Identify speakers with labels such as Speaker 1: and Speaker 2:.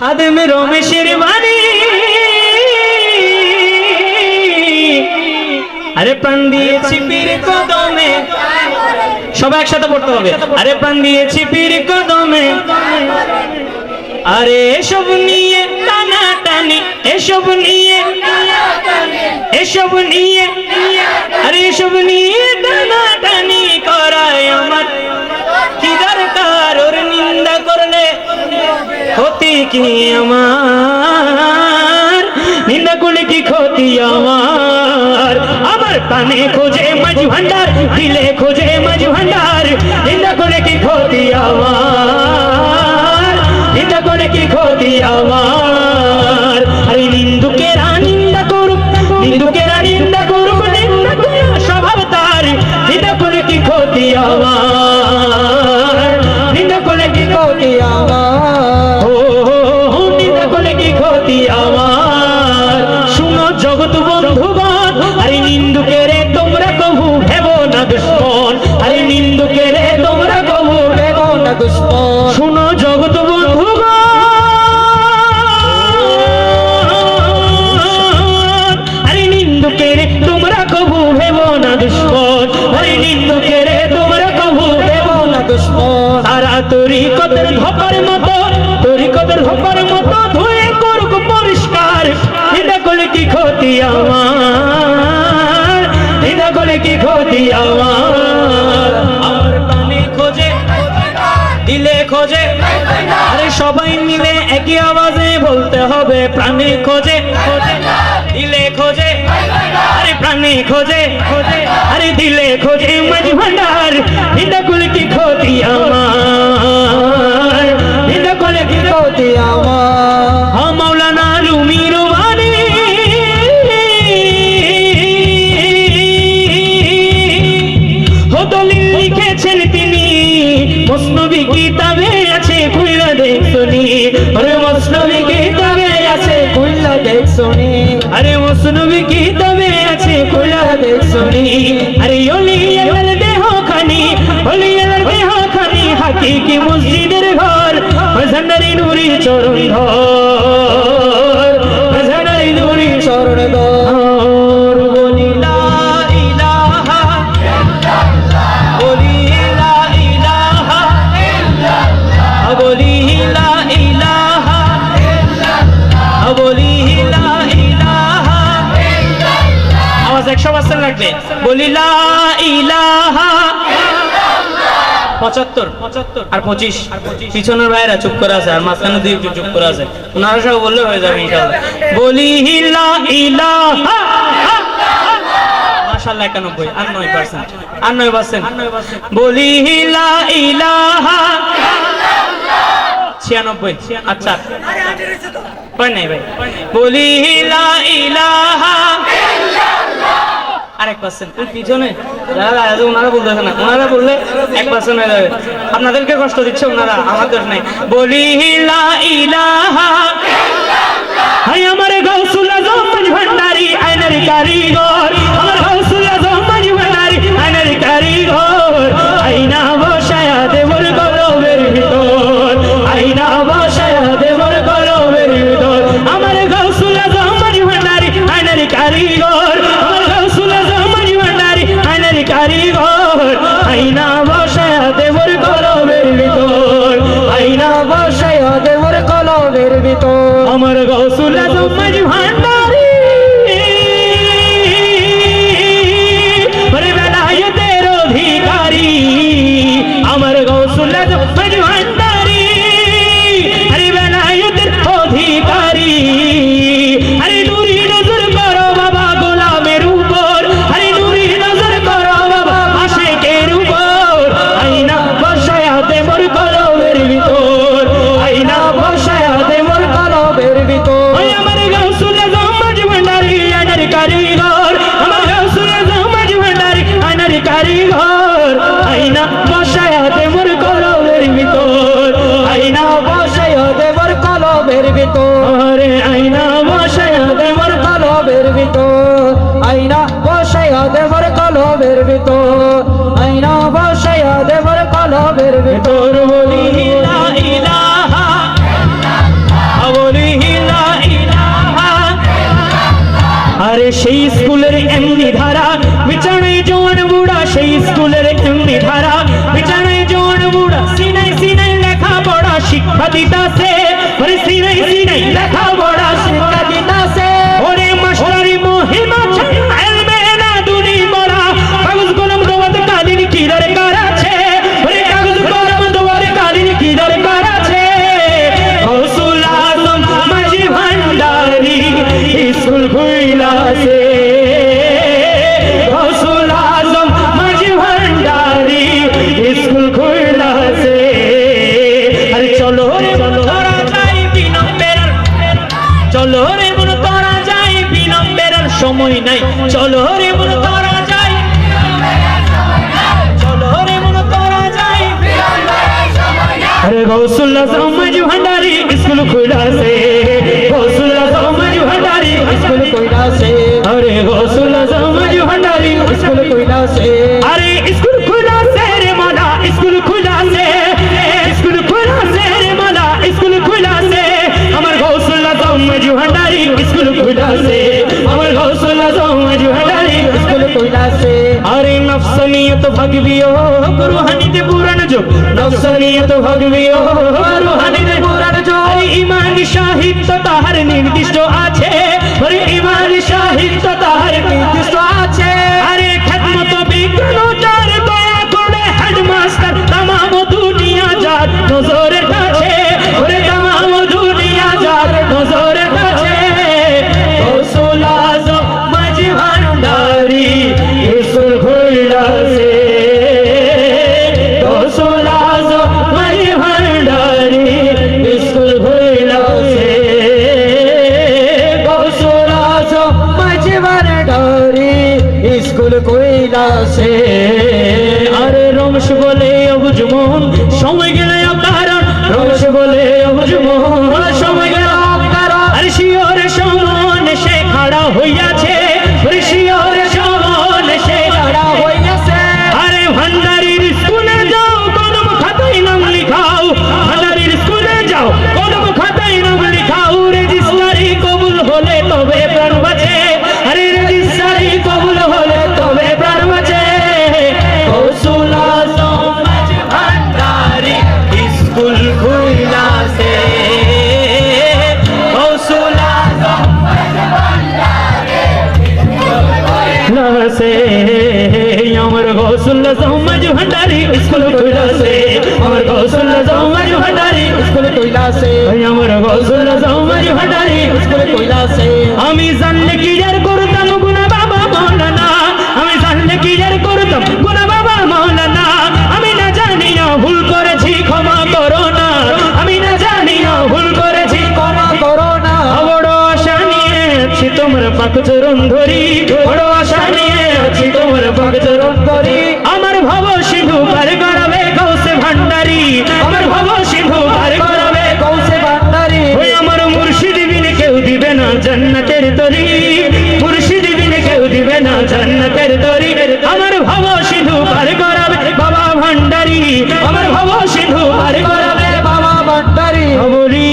Speaker 1: খাদেম রমেশের বাড়ি। আরে প্রাণ দিয়েছি পীর কদমে। সবাই একসাথে পড়তে হবে। আরে প্রাণ দিয়েছি পীর কদমে। আরে এসব নিয়ে টানা টানি, এসব নিয়ে এসব নিয়ে, আরে এসব নিয়ে টানা টানি করায় আমার। কি আমার? নিন্দা করলে কি ক্ষতি আমার? আমার কানে খোঁজে মাঝ ভান্ডার, দিলে খোঁজে মাঝ ভান্ডার। নিন্দা করলে কি ক্ষতি আমার? নিন্দা করলে কি ক্ষতি আমার? আরে শুনো জগৎ বন্ধুগণ। আরে নিন্দুকেরে, তোমরা কবু ভেব না দুশ্মন। আরে নিন্দুকেরে, তোমরা কবু ভেব না দুশ্মন। তারা তরিকতের ধপার মতো তরিকতের ধপার মতো ধুয়ে করুক পরিষ্কার। এটা করলে কি ক্ষতি আমার? এটা করলে কি ক্ষতি আমার? খোঁজে। আরে সবাই মিলে একই আওয়াজে বলতে হবে, প্রাণে খোঁজে। দিলে খোঁজে। আরে প্রাণে খোঁজে। খোঁজে আরে দিলে খোঁজে মাঝ ভান্ডার কি ক্ষতি আমার? আরে কি কিতাবে আছে? খুল্লা দেখ শুনি। আরে মসনবী কিতাবে আছে? খুল্লা দেখ শুনি। আরে ওলি আলার দেহ খানি ওলি আলার দেহ খানি হাকিকি মসজিদের ঘর মজন্নারি নুরি চরণ ধর একশো পার্সেন্ট লাগবে বলি পঁচাত্তর পঁচাত্তর আর পঁচিশ। পিছনের ভাইরা চুপ করে আছে, আর মাঝখানে দিয়ে একটু চুপ করে আছে। ওনারা সব বললে হয়ে যাবে ইনশাল্লাহ বলি, লা ইলাহা আর নয় পার্সেন্ট আর নয় পার্সেন্ট বলি, লা ইলাহা আচ্ছা। কয় নাই ভাই? বলি, লা ইলাহা পার্সেন্ট। পিছনে যারা আছে, ওনারা বলতেছে না। ওনারা বললে এক পার্সেন্ট হয়ে যাবে। আপনাদেরকে কষ্ট দিচ্ছে ওনারা, আমার দোষ নাই। বলি আমার গৌসুল আজম ভান্ডারি, আইনারি কারিগর। ভিতর ভিতর। আইনা বসাইয়া দেবর কলবের ভিতর। আইনা বসাইয়া দেবর কলবের ভিতর। আইনা বসাইয়া দেবর কলবের ভিতর। আরে সেই স্কুলের এমনি ধারা বিছানায় জোয়ান বুড়া, সেই স্কুলের এমনি ধারা বিছানায় জোয়ান বুড়া সিনাই সিনাই লেখা পড়া শিক্ষা দিতা। गौसुल्ला सोमजू भंडारी स्कूल खुला से। गौसुल्ला सोमजू भंडारी स्कूल खुला से। अरे गौसुल्ला सोमजू भंडारी स्कूल खुला से। अरे स्कूल खुला से रे माला, स्कूल खुला से। स्कूल खुला से रे माला, स्कूल खुला से। हमार गौसुल्ला सोमजू भंडारी स्कूल खुला से। हमार गौसुल्ला सोमजू भंडारी स्कूल खुला से। अरे नफसनियत भगवियो गुरु জো নসরিয়ত ভগবীয় রুহানির পুরার জো ইমান সাহিত্য তাহার নির্দিষ্ট আছে। ইমান সাহিত্য আছে খুলাসে আমার গৌসুল সৌমাজ ভান্ডারি স্কুল খুলাসে আমার গৌসুল সৌমাজ ভান্ডারি স্কুল খুলাসে আমার গৌসুল সৌমাজ ভান্ডারি স্কুল খুলাসে আমি জানলে সবরী